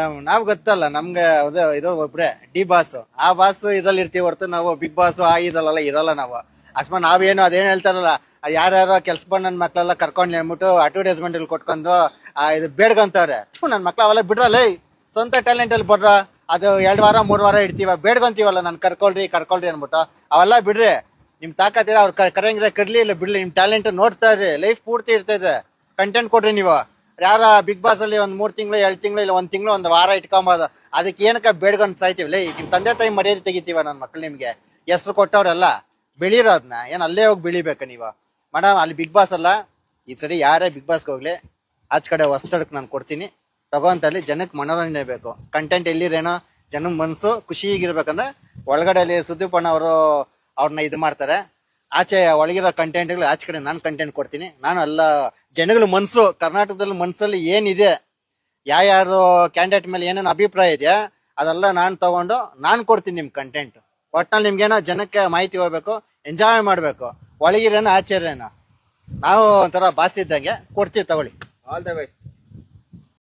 ನಾವ್ ಗೊತ್ತಲ್ಲ, ನಮ್ಗೆ ಅದು ಇರೋ ಒಬ್ರೆ, ಡಿ ಬಾಸ್. ಆ ಬಾಸ್ ಇದ್ರಲ್ಲಿ ಇರ್ತೀವಿ ಹೊರತು ನಾವು, ಬಿಗ್ ಬಾಸ್ ಆ ಇದಲ್ಲ ಇರಲ್ಲ ನಾವು. ಅಕಸ್ಮಾತ್ ನಾವೇನು ಅದೇನ್ ಹೇಳ್ತಾರಲ್ಲ ಯಾರ್ಯಾರ ಕೆಲ್ಸ ಬಂದ್ ನನ್ ಮಕ್ಳೆಲ್ಲ ಕರ್ಕೊಂಡು ಅಂದ್ಬಿಟ್ಟು ಅಡ್ವರ್ಟೈಸ್ಮೆಂಟ್ ಅಲ್ಲಿ ಕೊಟ್ಕೊಂಡು, ಆ, ಇದು ಬೇಡ್ಕೊಂತವ್ರೆ. ನನ್ನ ನನ್ ಮಕ್ಳು ಅವೆಲ್ಲ ಬಿಡ್ರಲ್ಲ. ಸ್ವಂತ ಟ್ಯಾಲೆಂಟ್ ಅಲ್ಲಿ ಬಡ್ರ, ಅದು ಎರಡು ವಾರ, ಮೂರು ವಾರ ಇಡ್ತೀವ, ಬೇಡ್ಕೊಂತೀವಲ್ಲ, ನನ್ ಕರ್ಕೊಳ್ರಿ ಕರ್ಕೊಳ್ರಿ ಅನ್ಬಿಟ್ಟು ಅವೆಲ್ಲ ಬಿಡ್ರಿ. ನಿಮ್ ತಾಕತ್ತಿರ ಅವ್ರು ಕರೆಯಂಗಿದ್ರೆ ಕಡ್ಲಿ ಇಲ್ಲ ಬಿಡ್ಲಿ, ನಿಮ್ ಟ್ಯಾಲೆಂಟ್ ನೋಡ್ತಾ ಇರ್ರಿ ಲೈಫ್ ಪೂರ್ತಿ ಇರ್ತೈತೆ. ಕಂಟೆಂಟ್ ಕೊಡ್ರಿ ನೀವು. ಯಾರ ಬಿಗ್ ಬಾಸ್ ಅಲ್ಲಿ ಒಂದ್ ಮೂರ್ ತಿಂಗಳು, ಎರಡು ತಿಂಗಳು ಇಲ್ಲ, ಒಂದ್ ತಿಂಗಳು, ಒಂದ್ ವಾರ ಇಟ್ಕೊಂಬೋದು. ಅದಕ್ಕೆ ಏನಕ್ಕ ಬೇಡ್ಕೊಂಡ್ ಸಾಯ್ತೀವಿ? ಲೇ, ನಿಮ್ ತಂದೆ ತಾಯಿ ಮರ್ಯಾದೆ ತೆಗಿತೀವ ನನ್ ಮಕ್ಳು ನಿಮ್ಗೆ? ಹೆಸರು ಕೊಟ್ಟವ್ರಲ್ಲ ಬೆಳಿರೋದ್ನ? ಏನ್ ಅಲ್ಲೇ ಹೋಗಿ ಬೆಳಿಬೇಕ ನೀವು? ಮೇಡಮ್ ಅಲ್ಲಿ ಬಿಗ್ ಬಾಸ್ ಅಲ್ಲ. ಈ ಸರಿ ಯಾರೇ ಬಿಗ್ ಬಾಸ್ಗೆ ಹೋಗ್ಲಿ, ಆಚ ಕಡೆ ಹೊಸ್ತಡಕ್ ನಾನು ಕೊಡ್ತೀನಿ. ತಗೋಂತಲ್ಲಿ ಜನಕ್ಕೆ ಮನೋರಂಜನೆ ಬೇಕು. ಕಂಟೆಂಟ್ ಎಲ್ಲಿರೇನೋ ಜನ ಮನ್ಸು ಖುಷಿಯಾಗಿರ್ಬೇಕಂದ್ರೆ ಒಳಗಡೆ ಅಲ್ಲಿ ಸುದೀಪಣ್ಣ ಅವರು ಅವ್ರನ್ನ ಇದು ಮಾಡ್ತಾರೆ. ಆಚೆ ಒಳಗಿರೋ ಕಂಟೆಂಟ್ ಆಚೆ ಕಡೆ ನಾನು ಕಂಟೆಂಟ್ ಕೊಡ್ತೀನಿ. ನಾನು ಎಲ್ಲ ಜನಗಳ ಮನಸ್ಸು ಕರ್ನಾಟಕದಲ್ಲಿ ಮನಸ್ಸಲ್ಲಿ ಏನಿದೆ, ಯಾರ್ಯಾರು ಕ್ಯಾಂಡಿಡೇಟ್ ಮೇಲೆ ಏನೇನು ಅಭಿಪ್ರಾಯ ಇದೆಯಾ, ಅದೆಲ್ಲ ನಾನು ತಗೊಂಡು ನಾನು ಕೊಡ್ತೀನಿ ನಿಮ್ ಕಂಟೆಂಟ್ ಒಟ್ನಲ್ಲಿ ನಿಮ್ಗೇನೋ ಜನಕ್ಕೆ ಮಾಹಿತಿ ಹೋಗ್ಬೇಕು ಎಂಜಾಯ್ ಮಾಡಬೇಕು. ಒಳಗಿರೇನೋ ಆಚೆರೇನೋ ನಾವು ಒಂಥರ ಬಾಸಿದ್ದಂಗೆ ಕೊಡ್ತೀವಿ ತಗೊಳ್ಳಿ. All the best